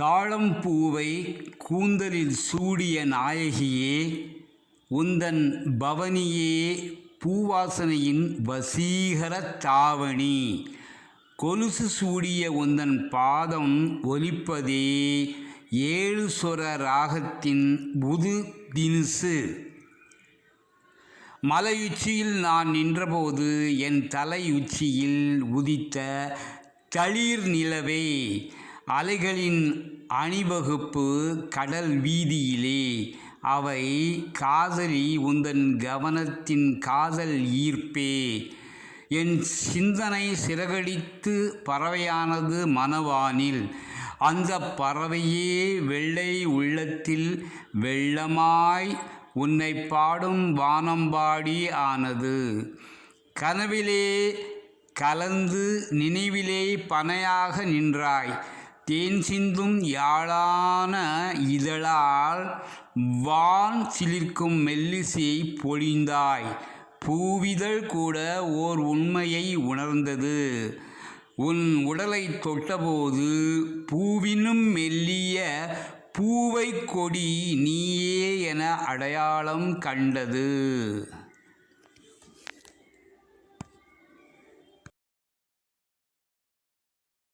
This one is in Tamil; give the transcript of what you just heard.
தாழம்பூவை கூந்தலில் சூடிய நாயகியே உந்தன் பவனியே பூவாசனையின் வசீகர தாவணி. கொலுசு சூடிய உந்தன் பாதம் ஒலிப்பதே ஏழு சொர ராகத்தின் புது தினுசு. மலையுச்சியில் நான் நின்றபோது என் தலையுச்சியில் உதித்த தளிர் நிலவே அலைகளின் அணிவகுப்பு கடல் வீதியிலே. அவை காதலி உந்தன் கவனத்தின் காதல் ஈர்ப்பே. என் சிந்தனை சிறகடித்து பறவையானது மனவானில். அந்த பறவையே வெள்ளை உள்ளத்தில் வெள்ளமாய் உன்னை பாடும் வானம்பாடி ஆனது. கனவிலே கலந்து நினைவிலே பனையாக நின்றாய். தேன் சிந்தும் யாழான இதழால் வான் சிலிர்க்கும் மெல்லிசையை பொழிந்தாய். பூவிதழ் கூட ஓர் உண்மையை உணர்ந்தது. உன் உடலை தொட்டபோது பூவினும் மெல்லிய பூவை கொடி நீயே என அடையாளம் கண்டது.